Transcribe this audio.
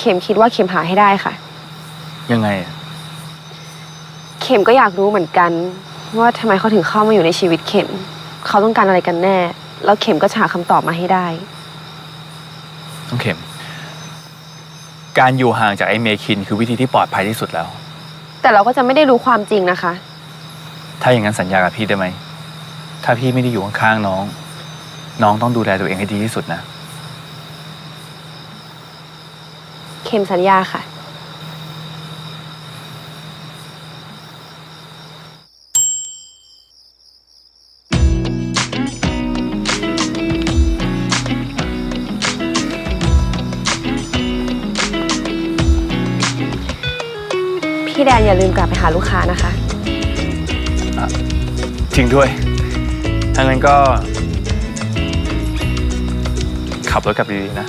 เข็มคิดว่าเข็มหาให้ได้ค่ะ ยังไงอะเข็มก็อยากรู้เหมือนกัน ว่าทำไมเขาถึงเข้ามาอยู่ในชีวิตเข็ม เขาต้องการอะไรกันแน่ แล้วเข็มก็จะหาคำตอบมาให้ได้ น้องเข็ม การอยู่ห่างจากไอ้เมคินคือวิธีที่ปลอดภัยที่สุดแล้ว แต่เราก็จะไม่ได้รู้ความจริงนะคะ ถ้าอย่างนั้นสัญญากับพี่ได้ไหม ถ้าพี่ไม่ได้อยู่ข้างๆน้อง น้องต้องดูแลตัวเองให้ดีที่สุดนะ เข็มสัญญาค่ะ พี่แดนอย่าลืมกลับไปหาลูกค้านะคะ จริงด้วยถ้างั้นก็ ขับรถกลับดีๆนะ